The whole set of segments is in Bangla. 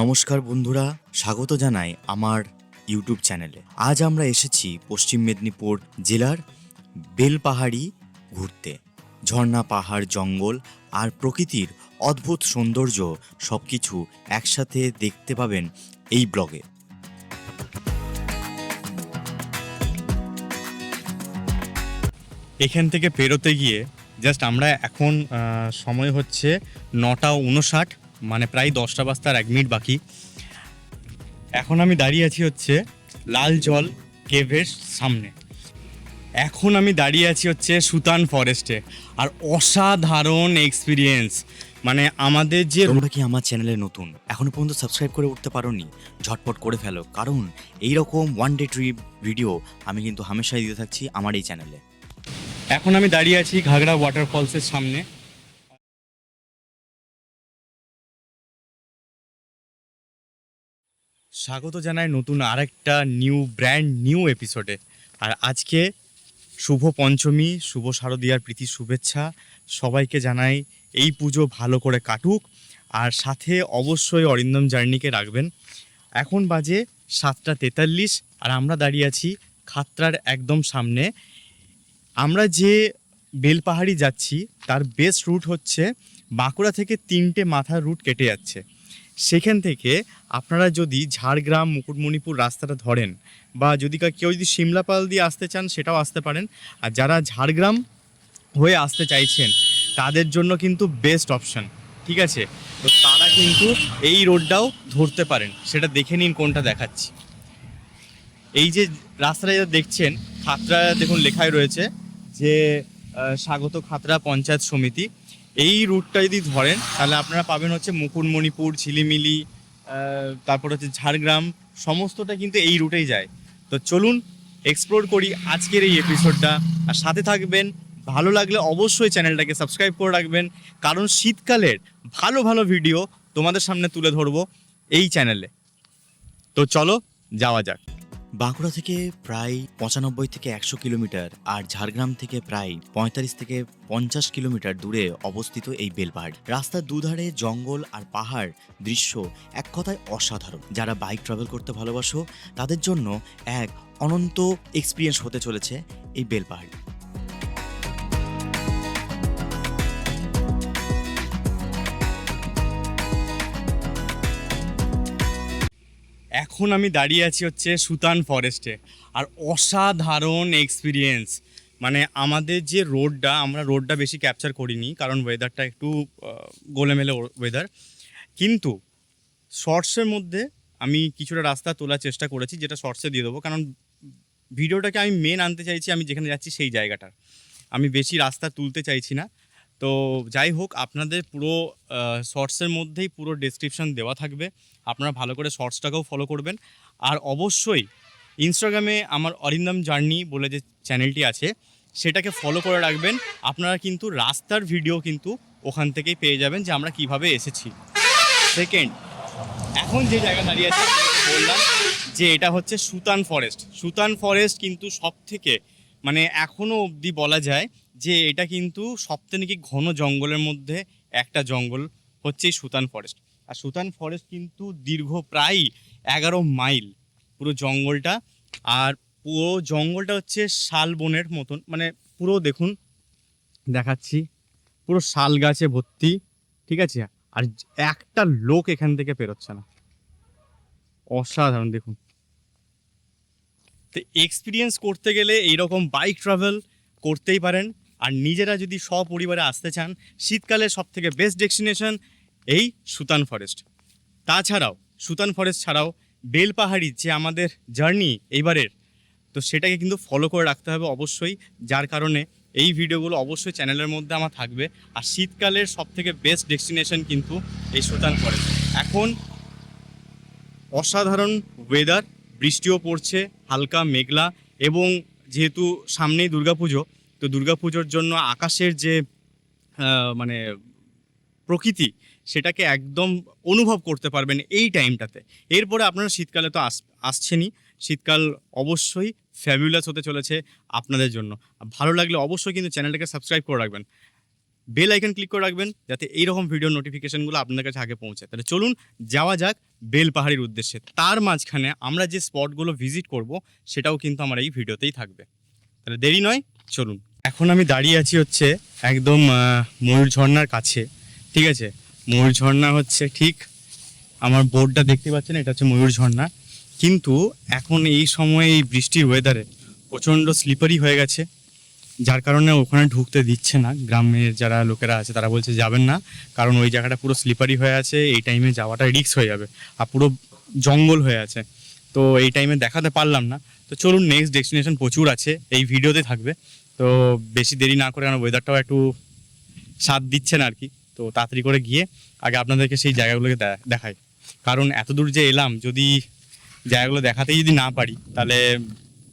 নমস্কার বন্ধুরা, স্বাগত জানাই আমার ইউটিউব চ্যানেলে। আজ আমরা এসেছি পশ্চিম মেদিনীপুর জেলার বেলপাহাড়ি ঘুরতে। ঝর্ণা পাহাড়, জঙ্গল আর প্রকৃতির অদ্ভুত সৌন্দর্য সব কিছু একসাথে দেখতে পাবেন এই ব্লগে। এখান থেকে পেরোতে গিয়ে জাস্ট আমরা এখন সময় হচ্ছে নটা উনষাট। মানে প্রায় দশটা বাজতে আর এক মিনিট বাকি। এখন আমি দাঁড়িয়ে আছি হচ্ছে লাল জল কেভের সামনে। এখন আমি দাঁড়িয়ে আছি হচ্ছে সুতান ফরেস্টে। আর অসাধারণ এক্সপিরিয়েন্স মানে আমাদের যে তোমরা কি আমার চ্যানেলে নতুন? এখনও পর্যন্ত সাবস্ক্রাইব করে উঠতে পারোনি? ঝটপট করে ফেলো। কারণ এই রকম ওয়ান ডে ট্রিপ ভিডিও আমি কিন্তু হামেশাই দিতে থাকছি আমার এই চ্যানেলে এখন আমি দাঁড়িয়ে আছি ঘাগড়া ওয়াটারফলসের সামনে। স্বাগত জানাই নতুন আরেকটা নিউ ব্র্যান্ড নিউ এপিসোডে আর আজকে শুভ পঞ্চমী, শুভ শারদীয়ার প্রীতি, শুভেচ্ছা। সবাইকে জানাই এই পুজো ভালো করে কাটুক। আর সাথে অবশ্যই অরিন্দম জার্নিকে রাখবেন। এখন বাজে সাতটা তেতাল্লিশ, আর আমরা দাঁড়িয়ে আছি খাত্রার একদম সামনে। আমরা যে বেলপাহাড়ি যাচ্ছি, তার বেস্ট রুট হচ্ছে বাঁকুড়া থেকে তিনটে মাথার রুট কেটে যাচ্ছে। সেখান থেকে আপনারা যদি ঝাড়গ্রাম, মুকুটমণিপুর রাস্তাটা ধরেন বা যদি কেউ যদি সিমলাপাল দিয়ে আসতে চান সেটাও আসতে পারেন। আর যারা ঝাড়গ্রাম হয়ে আসতে চাইছেন, তাদের জন্য কিন্তু বেস্ট অপশন ঠিক আছে? তো তারা কিন্তু এই রোডটাও ধরতে পারেন। সেটা দেখে নিন কোনটা দেখাচ্ছি। এই যে রাস্তাটা যেটা দেখছেন খাতরা দেখুন লেখাই রয়েছে যে স্বাগত খাতরা পঞ্চায়েত সমিতি। এই রুটটা যদি ধরেন, তাহলে আপনারা পাবেন হচ্ছে মুকুটমণিপুর, ঝিলিমিলি তারপর হচ্ছে ঝাড়গ্রাম, সমস্তটা কিন্তু এই রুটেই যায়। তো চলুন এক্সপ্লোর করি আজকের এই এপিসোডটা আর সাথে থাকবেন, ভালো লাগলে অবশ্যই চ্যানেলটাকে সাবস্ক্রাইব করে রাখবেন, কারণ শীতকালের ভালো ভালো ভিডিও তোমাদের সামনে তুলে ধরবো এই চ্যানেলে তো চলো, যাওয়া যাক। বাঁকুড়া থেকে প্রায় পঁচানব্বই থেকে একশো কিলোমিটার আর ঝাড়গ্রাম থেকে প্রায় পঁয়তাল্লিশ থেকে পঞ্চাশ কিলোমিটার দূরে অবস্থিত এই বেলপাহাড়। রাস্তার দুধারে জঙ্গল আর পাহাড় দৃশ্য এক কথায় অসাধারণ। যারা বাইক ট্রাভেল করতে ভালোবাসো, তাদের জন্য এক অনন্ত এক্সপিরিয়েন্স হতে চলেছে এই বেলপাহাড়। এখন আমি দাঁড়িয়ে আছি হচ্ছে সুতান ফরেস্টে আর অসাধারণ এক্সপিরিয়েন্স মানে আমাদের যে রোডটা আমরা রোডটা বেশি ক্যাপচার করিনি, কারণ ওয়েদারটা একটু গোলেমেলে ওয়েদার কিন্তু শর্টসের মধ্যে আমি কিছুটা রাস্তা তোলার চেষ্টা করেছি, যেটা শর্টসে দিয়ে দেবো। কারণ ভিডিওটাকে আমি মেন আনতে চাইছি, আমি যেখানে যাচ্ছি সেই জায়গাটার। আমি বেশি রাস্তা তুলতে চাইছি না। তো যাই হোক, আপনাদের পুরো শর্টসের মধ্যেই পুরো ডেসক্রিপশন দেওয়া থাকবে। আপনারা ভালো করে শর্টসটাকেও ফলো করবেন। আর অবশ্যই ইনস্টাগ্রামে আমার অরিন্দম জার্নি বলে যে চ্যানেলটি আছে, সেটাকে ফলো করে রাখবেন। আপনারা কিন্তু রাস্তার ভিডিও কিন্তু ওখান থেকেই পেয়ে যাবেন যে আমরা কীভাবে এসেছি। সেকেন্ড এখন যে জায়গা দাঁড়িয়ে আছে বললাম যে এটা হচ্ছে সুতান ফরেস্ট সুতান ফরেস্ট কিন্তু সব থেকে মানে এখনও অবধি বলা যায় যে এটা কিন্তু সবথেকে নাকি ঘন জঙ্গলের মধ্যে একটা জঙ্গল হচ্ছে এই সুতান ফরেস্ট। আর সুতান ফরেস্ট কিন্তু দীর্ঘ প্রায় এগারো মাইল পুরো জঙ্গলটা। আর পুরো জঙ্গলটা হচ্ছে শাল বনের মতন। মানে পুরো দেখুন, দেখাচ্ছি, পুরো শাল গাছে ভর্তি, ঠিক আছে? আর একটা লোক এখান থেকে পেরোচ্ছে না। অসাধারণ, দেখুন। তো এক্সপিরিয়েন্স করতে গেলে এইরকম বাইক ট্রাভেল করতেই পারেন। আর নিজেরা যদি সপরিবারে আসতে চান, শীতকালে সব থেকে বেস্ট ডেস্টিনেশন এই সুতান ফরেস্ট তাছাড়াও, সুতান ফরেস্ট ছাড়াও বেলপাহাড়ি যে আমাদের জার্নি এইবারের, তো সেটাকে কিন্তু ফলো করে রাখতে হবে অবশ্যই। যার কারণে এই ভিডিওগুলো অবশ্যই চ্যানেলের মধ্যে আমার থাকবে। আর শীতকালের সব থেকে বেস্ট ডেস্টিনেশন কিন্তু এই সুতান ফরেস্ট এখন অসাধারণ ওয়েদার বৃষ্টিও পড়ছে, হালকা মেঘলা এবং যেহেতু সামনেই দুর্গাপুজো তো দুর্গাপুজোর জন্য আকাশের যে মানে প্রকৃতি, সেটাকে একদম অনুভব করতে পারবেন এই টাইমটাতে। এরপরে আপনারা শীতকালে তো আস, আসছেনই। শীতকাল অবশ্যই ফ্যাবুলাস হতে চলেছে আপনাদের জন্য। ভালো লাগলে অবশ্যই কিন্তু চ্যানেলটাকে সাবস্ক্রাইব করে রাখবেন। বেল আইকন ক্লিক করে রাখবেন, যাতে এইরকম ভিডিও নোটিফিকেশনগুলো আপনাদের কাছে আগে পৌঁছে তাহলে চলুন, যাওয়া যাক বেল পাহাড়ির উদ্দেশ্যে। তার মাঝখানে আমরা যে স্পটগুলো ভিজিট করব, সেটাও কিন্তু আমার এই ভিডিওতেই থাকবে। তাহলে দেরি নয়, চলুন। এখন আমি দাঁড়িয়ে আছি হচ্ছে একদম ময়ূর ঝর্ণার কাছে, ঠিক আছে? ময়ূর ঝর্ণা হচ্ছে ঠিক আমার বোর্ডটা দেখতে পাচ্ছেন, এটা হচ্ছে ময়ূর ঝর্ণা। কিন্তু এখন এই সময়ে এই বৃষ্টির ওয়েদারে প্রচণ্ড স্লিপারি হয়ে গেছে। যার কারণে ওখানে ঢুকতে দিচ্ছে না। গ্রামের যারা লোকেরা আছে, তারা বলছে যাবেন না। কারণ ওই জায়গাটা পুরো স্লিপারি হয়ে আছে, এই টাইমে যাওয়াটা রিস্ক হয়ে যাবে। আর পুরো জঙ্গল হয়ে আছে। তো এই টাইমে দেখাতে পারলাম না। তো চলুন নেক্সট ডেস্টিনেশন প্রচুর আছে, এই ভিডিওতে থাকবে। তো বেশি দেরি না করে কারণ ওয়েদারটাও একটু সাথ দিচ্ছে না আর কি তো তাড়াতাড়ি করে গিয়ে আগে আপনাদেরকে সেই জায়গাগুলোকে দেখাই। কারণ এত দূর যে এলাম, যদি জায়গাগুলো দেখাতেই যদি না পারি, তাহলে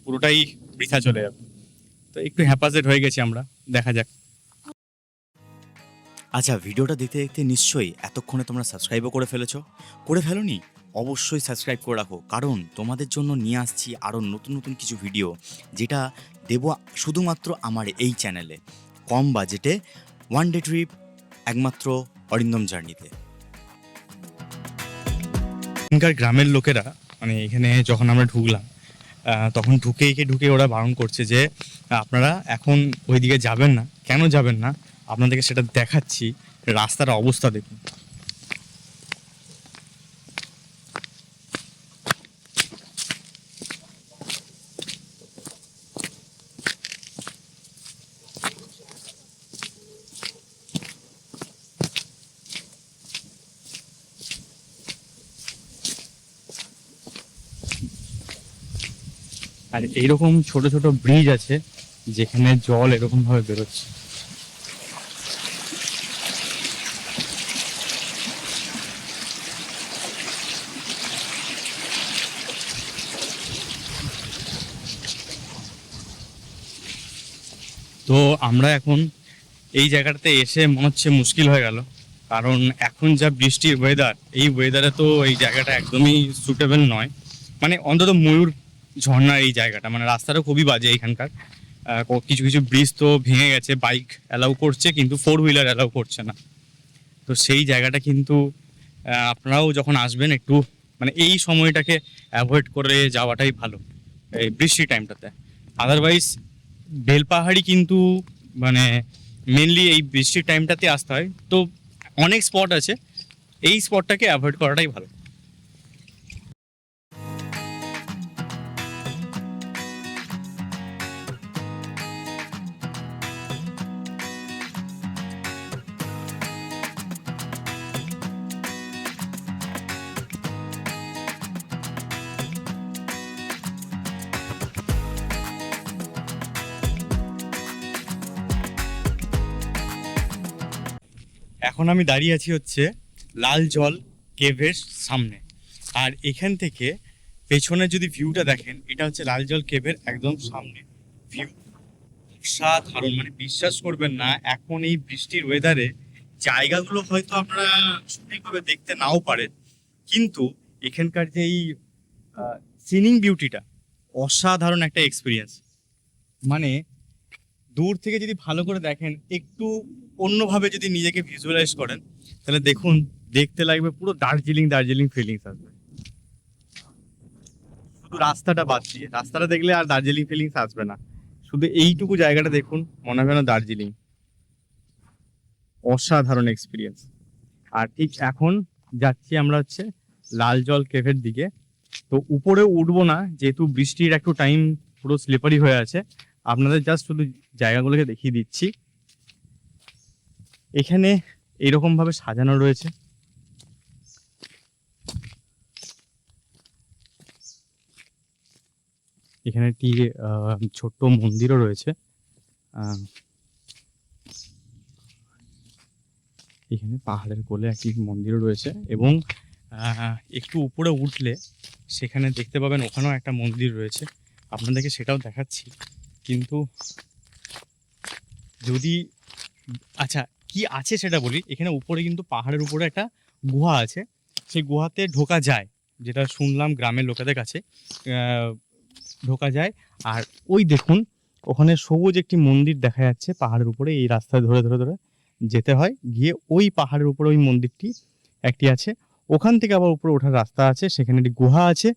পুরোটাই বৃথা চলে যাবে। তো একটু হ্যাপাসেট হয়ে গেছি আমরা, দেখা যাক। আচ্ছা ভিডিওটা দেখতে দেখতে নিশ্চয়ই এতক্ষণে তোমরা সাবস্ক্রাইবও করে ফেলেছ। করে ফেলোনি? অবশ্যই সাবস্ক্রাইব করে রাখো, কারণ তোমাদের জন্য নিয়ে আসছি আরও নতুন নতুন কিছু ভিডিও যেটা দেব শুধুমাত্র আমার এই চ্যানেলে কম বাজেটে ওয়ান ডে ট্রিপ একমাত্র অরিন্দম জার্নিতে এখানকার গ্রামের লোকেরা মানে এখানে যখন আমরা ঢুকলাম তখন ঢুকে একে ঢুকে ওরা বারণ করছে যে, আপনারা এখন ওইদিকে যাবেন না। কেন যাবেন না? আপনাদেরকে সেটা দেখাচ্ছি। রাস্তার অবস্থা দেখুন। আর এইরকম ছোট ছোট ব্রিজ আছে যেখানে জল এরকম ভাবে বেরোচ্ছে। তো আমরা এখন এই জায়গাটাতে এসে মনে হচ্ছে মুশকিল হয়ে গেল। কারণ এখন যা বৃষ্টির ওয়েদার এই ওয়েদারে তো এই জায়গাটা একদমই সুটেবল নয়। মানে অন্তত ময়ূর ঝর্ণা এই জায়গাটা। মানে রাস্তাটা খুবই বাজে এখানকার। কিছু কিছু ব্রিজ তো ভেঙে গেছে বাইক অ্যালাউ করছে, কিন্তু ফোর হুইলার অ্যালাউ করছে না। তো সেই জায়গাটা কিন্তু আপনারাও যখন আসবেন একটু মানে এই সময়টাকে অ্যাভয়েড করে যাওয়াটাই ভালো, এই বৃষ্টির টাইমটাতে আদারওয়াইজ বেলপাহাড়ি কিন্তু মানে মেনলি এই বৃষ্টির টাইমটাতে আসতে হয়। তো অনেক স্পট আছে, এই স্পটটাকে অ্যাভয়েড করাটাই ভালো। এখন আমি দাঁড়িয়ে আছি হচ্ছে লাল জল কেভের সামনে। আর এখান থেকে পেছনে যদি ভিউটা দেখেন, এটা হচ্ছে লাল জল কেভের একদম সামনে ভিউ অসাধারণ মানে বিশ্বাস করবেন না, এখন এই বৃষ্টির ওয়েদারে জায়গাগুলো হয়তো আপনারা সঠিকভাবে দেখতে নাও পারেন। কিন্তু এখানকার যে এই সিনিং বিউটিটা অসাধারণ একটা এক্সপিরিয়েন্স মানে দূর থেকে যদি ভালো করে দেখেন, একটু অন্যভাবে যদি নিজেকে ভিজুয়ালাইজ করেন, তাহলে দেখুন, দেখতে লাগবে পুরো দার্জিলিং দার্জিলিং ফিলিংস আসবে। শুধু রাস্তাটা বাদ দিয়ে, রাস্তাটা দেখলে আর দার্জিলিং ফিলিংস আসবে না। শুধু এইটুকু জায়গাটা দেখুন, মনে হবে না দার্জিলিং। অসাধারণ এক্সপিরিয়েন্স আর ঠিক এখন যাচ্ছি আমরা হচ্ছে লাল জল কেভের দিকে। তো উপরে উঠবো না, যেহেতু বৃষ্টির একটু টাইম পুরো স্লিপারি হয়ে আছে। আপনাদের জাস্ট শুধু জায়গাগুলোকে দেখিয়ে দিচ্ছি। এখানে এরকম ভাবে সাজানো রয়েছে। এখানে একটি ছোট্ট মন্দিরও রয়েছে। এখানে পাহাড়ের কোলে একটি মন্দিরও রয়েছে এবং একটু উপরে উঠলে সেখানে দেখতে পাবেন ওখানেও একটা মন্দির রয়েছে। আপনাদেরকে সেটাও দেখাচ্ছি। কিন্তু যদি আচ্ছা কি আছে সেটা বলি। এখানে উপরে কিন্তু পাহাড়ের উপরে একটা গুহা আছে। সেই গুহাতে ঢোকা যায়, যেটা শুনলাম গ্রামের লোকেদের কাছে ঢোকা যায়। আর ওই দেখুন, ওখানে সবুজ একটি মন্দির দেখা যাচ্ছে পাহাড়ের উপরে, এই রাস্তায় ধরে ধরে ধরে যেতে হয়। গিয়ে ওই পাহাড়ের উপরে ওই মন্দিরটি একটি আছে। ওখান থেকে আবার উপরে ওঠার রাস্তা আছে, সেখানে একটি গুহা আছে।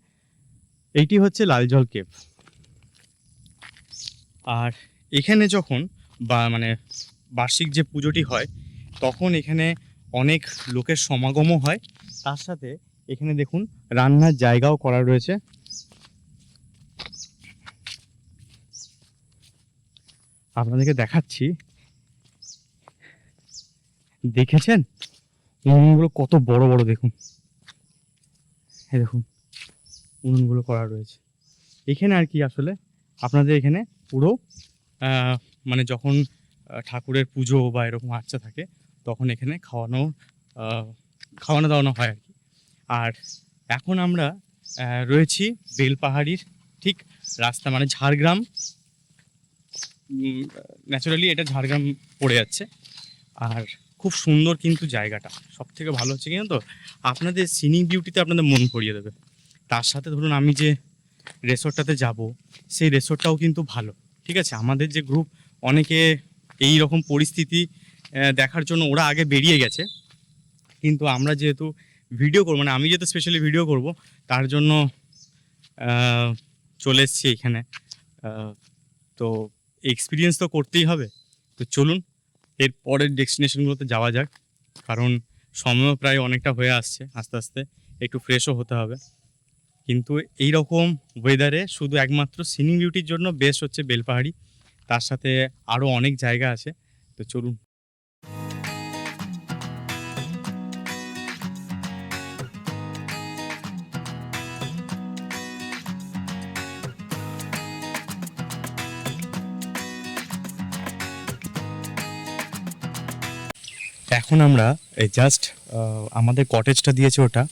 এইটি হচ্ছে লালজল কেভ। আর এখানে যখন বা মানে বার্ষিক যে পুজোটি হয়, তখন এখানে অনেক লোকের সমাগমও হয়। তার সাথে এখানে দেখুন, রান্নার জায়গাও করা রয়েছে। আপনাদেরকে দেখাচ্ছি। দেখেছেন? উনুনগুলো কত বড় বড় দেখুন। হ্যাঁ দেখুন, উনুনগুলো করা রয়েছে। এখানে আর কি আসলে, আপনাদের এখানে পুরো মানে যখন ঠাকুরের পুজো বা এরকম আর্চা থাকে, তখন এখানে খাওয়ানো খাওয়ানো দাওয়ানো হয় আর কি। আর এখন আমরা রয়েছি বেলপাহাড়ির ঠিক রাস্তা মানে ঝাড়গ্রাম। ন্যাচারালি এটা ঝাড়গ্রাম পড়ে যাচ্ছে। আর খুব সুন্দর কিন্তু জায়গাটা। সব থেকে ভালো হচ্ছে কি জানো তো? আপনাদের সিনিং বিউটিতে আপনাদের মন পড়িয়ে দেবে। তার সাথে ধরুন আমি যে রেসর্টটাতে যাব, সেই রেসর্টটাও কিন্তু ভালো। ঠিক আছে? আমাদের যে গ্রুপ অনেকে এই রকম পরিস্থিতি দেখার জন্য ওরা আগে বেরিয়ে গেছে। কিন্তু আমরা যেহেতু ভিডিও করব মানে আমি যেহেতু স্পেশালি ভিডিও করব, তার জন্য চলে এসেছি এখানে। তো এক্সপিরিয়েন্স তো করতেই হবে। তো চলুন, এর পরের ডেস্টিনেশনগুলোতে যাওয়া যাক। কারণ সময়ও প্রায় অনেকটা হয়ে আসছে, আস্তে আস্তে একটু ফ্রেশও হতে হবে। কিন্তু এই রকম ওয়েদারে শুধু একমাত্র সিনিং বিউটির জন্য বেস্ট হচ্ছে বেলপাহাড়ি। তার সাথে আরও অনেক জায়গা আছে, তো চলুন। এখন আমরা, এই জাস্ট আমাদের কটেজটা দিয়েছে ওটা,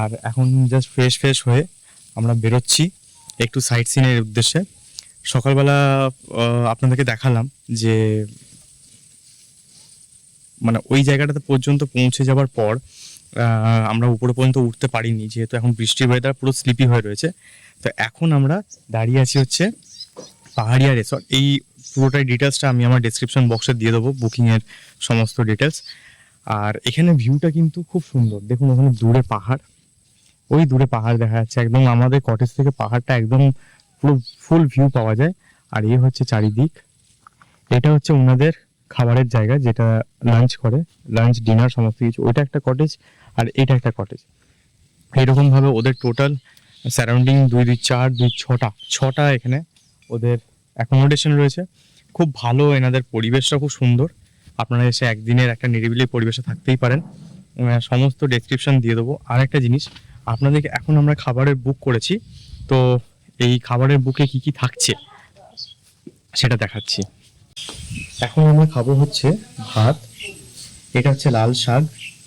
আর এখন জাস্ট ফ্রেশ ফ্রেশ হয়ে আমরা বেরোচ্ছি, একটু সাইট সিনের উদ্দেশ্যে। সকালবেলা আপনাদেরকে দেখালাম যে মানে ওই জায়গাটাতে পর্যন্ত পৌঁছে যাওয়ার পর আমরা উপরে পর্যন্ত উঠতে পারিনি, যেহেতু এখন বৃষ্টির ওয়েদার পুরো স্লিপি হয়ে রয়েছে। তো এখন আমরা দাঁড়িয়ে আছি হচ্ছে পাহাড়িয়া রিসর্ট এই পুরোটাই ডিটেলসটা আমি আমার ডেসক্রিপশন বক্সে দিয়ে দেবো বুকিংয়ের সমস্ত ডিটেলস আর এখানে ভিউটা কিন্তু খুব সুন্দর। দেখুন, ওখানে দূরে পাহাড়। ওই দূরে পাহাড় দেখা যাচ্ছে। একদম আমাদের কটেজ থেকে পাহাড়টা একদম পুরো ফুল ভিউ পাওয়া যায়। আর এই হচ্ছে চারিদিক। এটা হচ্ছে ওনাদের খাবারের জায়গা, যেটা লাঞ্চ করে। লাঞ্চ ডিনার সমস্ত কিছু। ওইটা একটা কটেজ আর এটা একটা কটেজ এইরকম ভাবে ওদের টোটাল সারাউন্ডিং দুই দুই, চার, দুই, ছটা। ছটা এখানে ওদের অ্যাকোমোডেশন রয়েছে। খুব ভালো এনাদের পরিবেশটা, খুব সুন্দর। আপনারা এসে একদিনের একটা নিরিবিলি পরিবেশে থাকতেই পারেন। সমস্ত ডেসক্রিপশন দিয়ে দেবো। আর একটা জিনিস, আপনাদেরকে এখন আমরা খাবারের বুক করেছি। তো এই খাবারের বুকে কি কি থাকছে, সেটা দেখাচ্ছি। এখন আমরা খাব হচ্ছে ভাত, এটা হচ্ছে লাল শাক,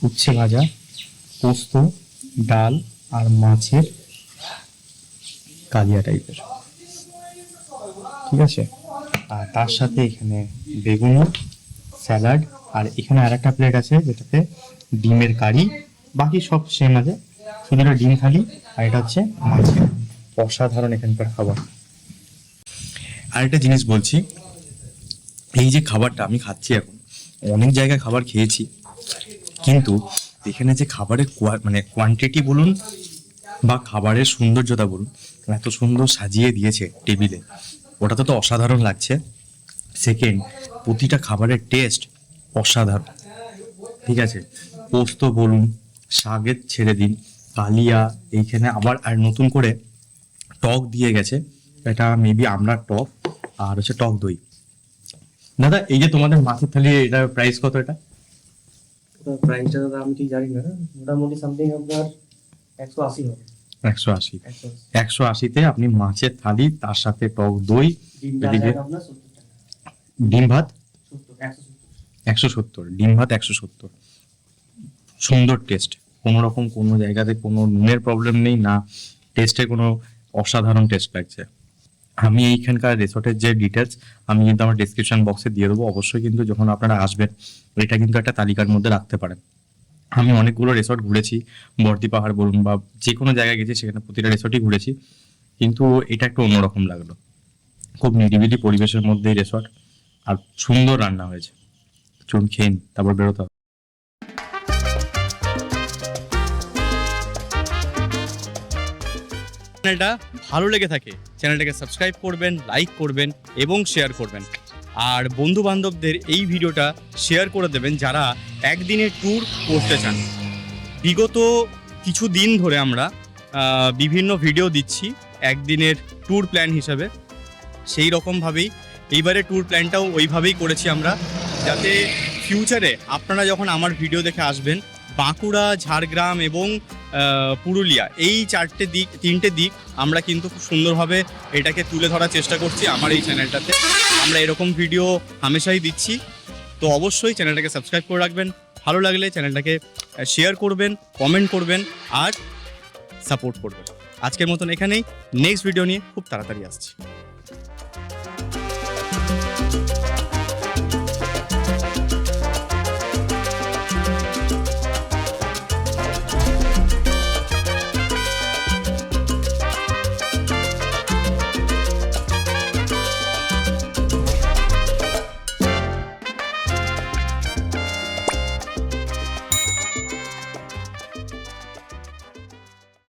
উচ্ছে ভাজা, পোস্ত, ডাল আর মাছের কালিয়া টাইপের। ঠিক আছে? আর তার সাথে এখানে বেগুনি, স্যালাড, আর এখানে আর একটা প্লেট আছে যেটাতে ডিমের কারি, বাকি সব সেম আছে। শুধু ডিম খালি, আর এটা হচ্ছে মাছের। অসাধারণ এখানকার খাবার। আরেকটা জিনিস বলছি, এই যে খাবারটা আমি খাচ্ছি এখন, অনেক জায়গায় খাবার খেয়েছি, কিন্তু এখানে যে খাবারের মানে কোয়ান্টিটি বলুন বা খাবারের সৌন্দর্যতা বলুন, এত সুন্দর সাজিয়ে দিয়েছে টেবিলে ওটা তো তো অসাধারণ লাগছে। সেকেন্ড প্রতিটা খাবারের টেস্ট অসাধারণ। ঠিক আছে? পোস্ত বলুন, শাকের ছেড়ে দিন, কালিয়া, এইখানে আবার আর নতুন করে টক দিয়ে গেছে। এটা মেবি আমরা টক আর হচ্ছে টক দই। দাদা এই যে তোমাদের মাছের থালি এটার প্রাইস কত এটা? প্রাইসটা দাদা আমি ঠিক জানি না। মোটামুটি সামথিং আপনার একশো আশি হবে। একশো আশি। একশো আশিতে আপনি মাছের থালি তার সাথে টক দই ডিম এদিকে? ভাত একশো সত্তর। ডিম ভাত একশো সত্তর। সুন্দর টেস্ট কোনো রকম কোনো জায়গাতে কোনো নুনের প্রবলেম নেই না টেস্টের কোনো অসাধারণ টেস্ট লাগছে। আমি এইখানকার রিসোর্টের যে ডিটেলস আমি কিন্তু আমার ডিসক্রিপশন বক্সে দিয়ে দেবো। অবশ্যই কিন্তু যখন আপনারা আসবেন, এটা কিন্তু একটা তালিকার মধ্যে রাখতে পারেন। আমি অনেকগুলো রিসোর্ট ঘুরেছি, বর্দি পাহাড় বলুন বা যে কোনো জায়গায় গেছি, সেখানে প্রতিটা রিসোর্টই ঘুরেছি। কিন্তু এটা একটু অন্যরকম লাগল। খুব নিরিবিলি পরিবেশের মধ্যে রিসোর্ট আর সুন্দর রান্না হয়েছে। চুন খেয়ে তারপর বেরোতে চ্যানেলটা ভালো লেগে থাকে, চ্যানেলটাকে সাবস্ক্রাইব করবেন লাইক করবেন এবং শেয়ার করবেন। আর বন্ধু বান্ধবদের এই ভিডিওটা শেয়ার করে দেবেন যারা একদিনের ট্যুর করতে চান। বিগত কিছু দিন ধরে আমরা বিভিন্ন ভিডিও দিচ্ছি একদিনের ট্যুর প্ল্যান হিসাবে। সেই রকমভাবেই এইবারে ট্যুর প্ল্যানটাও ওইভাবেই করেছি আমরা। যাতে ফিউচারে আপনারা যখন আমার ভিডিও দেখে আসবেন, বাঁকুড়া, ঝাড়গ্রাম এবং পুরুলিয়া। এই চারটে দিক, তিনটে দিক আমরা কিন্তু খুব সুন্দরভাবে এটাকে তুলে ধরার চেষ্টা করছি আমার এই চ্যানেলটাতে। আমরা এরকম ভিডিও হামেশাই দিচ্ছি। তো অবশ্যই চ্যানেলটাকে সাবস্ক্রাইব করে রাখবেন। ভালো লাগলে চ্যানেলটাকে শেয়ার করবেন কমেন্ট করবেন আর সাপোর্ট করবেন। আজকের মতন এখানেই। নেক্সট ভিডিও নিয়ে খুব তাড়াতাড়ি আসছি।